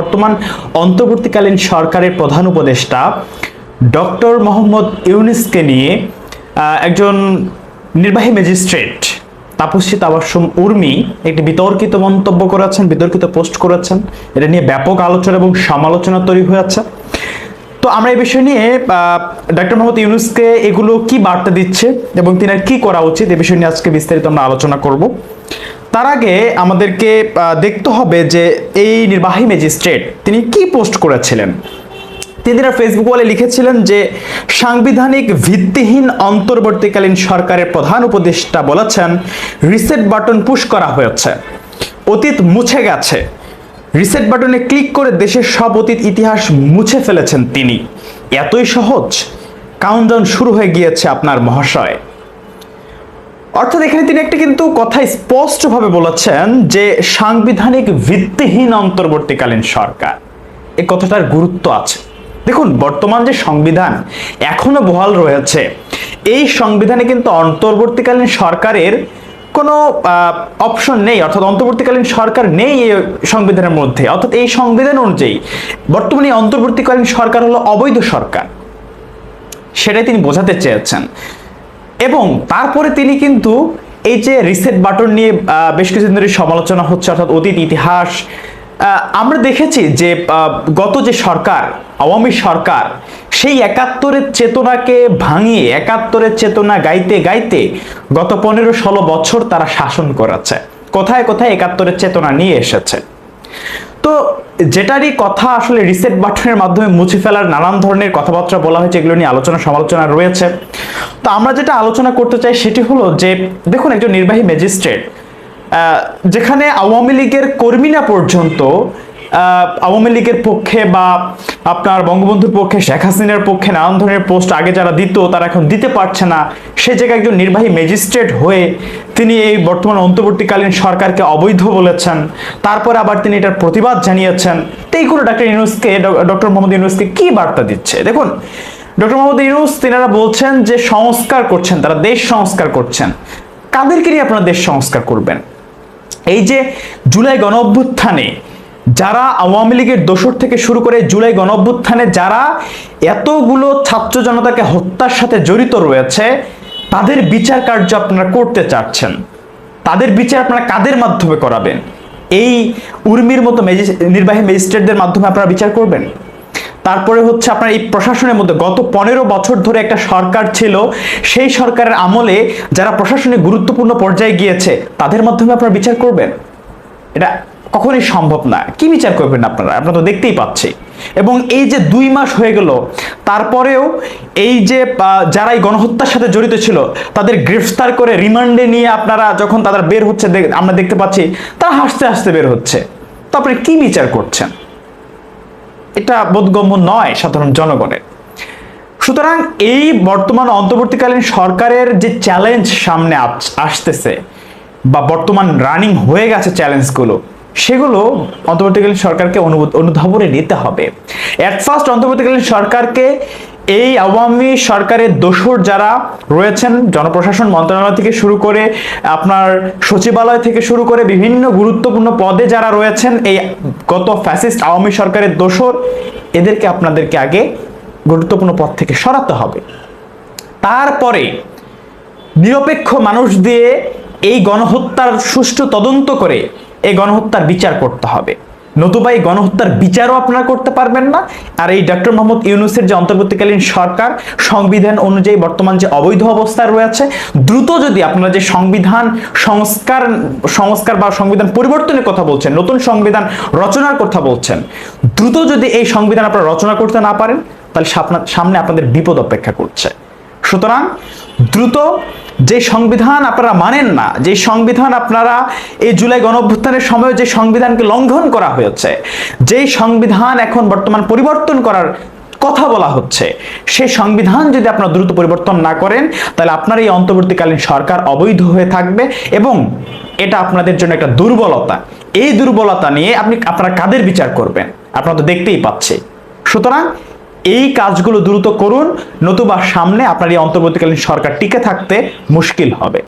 বর্তমান অন্তর্বর্তীকালীন সরকারের প্রধান উপদেষ্টা ডক্টর মোহাম্মদ ইউনিসকে নিয়ে একজন নির্বাহী ম্যাজিস্ট্রেট তাপসী তাবাসুম উর্মি একটি বিতর্কিত মন্তব্য করেছেন, বিতর্কিত পোস্ট করেছেন। এটা নিয়ে ব্যাপক আলোচনা এবং সমালোচনা তৈরি হয়েছে তো আমরা এই বিষয় নিয়ে ডক্টর মোহাম্মদ ইউনুসকে এগুলো কি বার্তা দিচ্ছে এবং তিনি আর কি করা উচিত, এ বিষয় নিয়ে আজকে বিস্তারিত আমরা আলোচনা করব। তার আগে আমাদেরকে দেখতে হবে যে এই নির্বাহী ম্যাজিস্ট্রেট তিনি কি পোস্ট করেছিলেন। তিনি তার ফেসবুক ওয়ালে লিখেছিলেন যে, সাংবিধানিক ভিত্তিহীন অন্তর্বর্তীকালীন সরকারের প্রধান উপদেষ্টা বলেছেন রিসেট বাটন পুশ করা হয়েছে। অতীত মুছে গেছে। রিসেট বাটনে ক্লিক করে দেশের সব অতীত ইতিহাস মুছে ফেলেছেন তিনি। এতই সহজ? কাউন্টডাউন শুরু হয়ে গিয়েছে আপনার মহাশয়। অর্থাৎ এখানে তিনি একটা কিন্তু কথা স্পষ্টভাবে বলেছেন যে সাংবিধানিক ভিত্তিহীন অন্তর্বর্তীকালীন সরকার। এ কথাটার গুরুত্ব আছে। দেখুন, বর্তমান যে সংবিধান এখনও বহাল রয়েছে। এই সংবিধানে কিন্তু অন্তর্বর্তীকালীন সরকারের কোনো অপশন নেই, অর্থাৎ অন্তর্বর্তীকালীন সরকার নেই এই সংবিধানের মধ্যে। অর্থাৎ এই সংবিধান অনুযায়ী বর্তমানে অন্তর্বর্তীকালীন সরকার হলো অবৈধ সরকার। সেটাই তিনি বোঝাতে চেয়েছেন। এবং তারপরে তিনি কিন্তু এই যে রিসেট বাটন নিয়ে বেশ কিছুদিন ধরে সমালোচনা হচ্ছে, অর্থাৎ অতীত, ইতিহাস আমরা দেখেছি যে গত যে সরকার, আওয়ামী সরকার, সেই একাত্তরের চেতনাকে ভাঙিয়ে, একাত্তরের চেতনা গাইতে গাইতে গত পনেরো ষোলো বছর তারা শাসন করাচ্ছে। কোথায় কোথায় একাত্তরের চেতনা নিয়ে এসেছে? যেটারই কথা আসলে রিসেট বাটনের মাধ্যমে মুছে ফেলার নানান ধরনের কথাবার্তা বলা হয়েছে, এগুলো নিয়ে আলোচনা সমালোচনা রয়েছে। তো আমরা যেটা আলোচনা করতে চাই সেটি হলো যে, দেখুন একজন নির্বাহী ম্যাজিস্ট্রেট যেখানে আওয়ামী লীগের কর্মীরা পর্যন্ত আওয়ামী লীগের পক্ষে বা আপনার বঙ্গবন্ধুর পক্ষে, শেখ হাসিনার পক্ষে নানান ধরনের পোস্ট আগে যারা দিত, তারা এখন দিতে পারছে না। সে জায়গায় একজন নির্বাহী ম্যাজিস্ট্রেট হয়ে তিনি এই বর্তমান অন্তর্বর্তীকালীন সরকারকে অবৈধ বলেছেন। তারপরে আবার তিনি এটার প্রতিবাদ জানিয়েছেন। তো এইগুলো ডাক্তার ইউনুসকে ডক্টর মোহাম্মদ ইউনুসকে কি বার্তা দিচ্ছে? দেখুন, ডক্টর মোহাম্মদ ইউনুস, তিনারা বলছেন যে সংস্কার করছেন, তারা দেশ সংস্কার করছেন। কাদেরকে নিয়ে আপনারা দেশ সংস্কার করবেন? এই যে জুলাই গণ অভ্যুত্থানে যারা আওয়ামী লীগের দোসর থেকে শুরু করে জুলাই গণ অভ্যুত্থানে যারা এতগুলো ছাত্র জনতাকে হত্যার সাথে জড়িত রয়েছে, তাদের বিচার কার্য আপনারা করতে চাচ্ছেন। তাদের বিচার আপনারা কাদের মাধ্যমে করাবেন? এই উর্মির মতো নির্বাহী ম্যাজিস্ট্রেটদের মাধ্যমে আপনারা বিচার করবেন? তারপরে হচ্ছে আপনার এই প্রশাসনের মধ্যে গত পনেরো বছর ধরে একটা সরকার ছিল, সেই সরকারের আমলে যারা প্রশাসনিক গুরুত্বপূর্ণ পর্যায়ে গিয়েছে, তাদের মাধ্যমে আপনারা বিচার করবেন? এটা কখনোই সম্ভব না। কি বিচার করবেন আপনারা? আপনারা তো দেখতেই পাচ্ছি। এবং এই যে দুই মাস হয়ে গেল, তারপরেও এই যে যারা এই গণহত্যার সাথে জড়িত ছিল, তাদের গ্রেফতার করে রিমান্ডে নিয়ে আপনারা যখন তারা বের হচ্ছে আমরা দেখতে পাচ্ছি, তারা হাসতে হাসতে বের হচ্ছে। তো আপনি কি বিচার করছেন? এটা বোধগম্য নয় সাধারণ জনগণের। সুতরাং এই বর্তমান অন্তর্বর্তীকালীন সরকারের যে চ্যালেঞ্জ সামনে আস- আসতেছে, বা বর্তমান রানিং হয়ে গেছে চ্যালেঞ্জগুলো সেগুলো অন্তর্বর্তীকালীন সরকারকে অনুধাবনে নিতে হবে। অ্যাট ফার্স্ট অন্তর্বর্তীকালীন সরকারকে এই আওয়ামী সরকারের দোসর যারা রয়েছেন, জনপ্রশাসন মন্ত্রণালয় থেকে শুরু করে, আপনার সচিবালয় থেকে শুরু করে বিভিন্ন গুরুত্বপূর্ণ পদে যারা রয়েছেন, এই গত ফ্যাসিস্ট আওয়ামী সরকারের দোসর এদেরকে আপনাদেরকে আগে গুরুত্বপূর্ণ পদ থেকে সরাতে হবে। তারপরে নিরপেক্ষ মানুষ দিয়ে এই গণহত্যার সুষ্ঠু তদন্ত করে এই গণহত্যার বিচার করতে হবে। নতুবা এই গণহত্যার বিচারও আপনারা করতে পারবেন না। আর এই ডক্টর মোহাম্মদ ইউনুসের যে অন্তর্বর্তীকালীন সরকার, সংবিধান অনুযায়ী বর্তমান যে অবৈধ অবস্থায় রয়েছে, দ্রুত যদি আপনারা যে সংবিধান সংস্কার সংস্কার বা সংবিধান পরিবর্তনের কথা বলছেন, নতুন সংবিধান রচনার কথা বলছেন, দ্রুত যদি এই সংবিধান আপনারা রচনা করতে না পারেন, তাহলে সামনে আপনাদের বিপদ অপেক্ষা করছে। সুতরাং দ্রুত যে সংবিধান আপনারা মানেন না, যে সংবিধান আপনারা এই জুলাই গণঅভ্যুত্থানের সময় যে সংবিধানকে লঙ্ঘন করা হয়েছে যেই সংবিধান এখন বর্তমান পরিবর্তন করার কথা বলা হচ্ছে সেই সংবিধান যদি আপনারা দ্রুত পরিবর্তন না করেন, তাহলে আপনার এই অন্তর্বর্তীকালীন সরকার অবৈধ হয়ে থাকবে এবং এটা আপনাদের জন্য একটা দুর্বলতা। এই দুর্বলতা নিয়ে আপনি, আপনারা কাদের বিচার করবেন? আপনারা তো দেখতেই পাচ্ছে সুতরাং এই কাজগুলো দ্রুত করুন নতুবা সামনে আপনার এই অন্তর্বর্তীকালীন সরকার টিকে থাকতে মুশকিল হবে।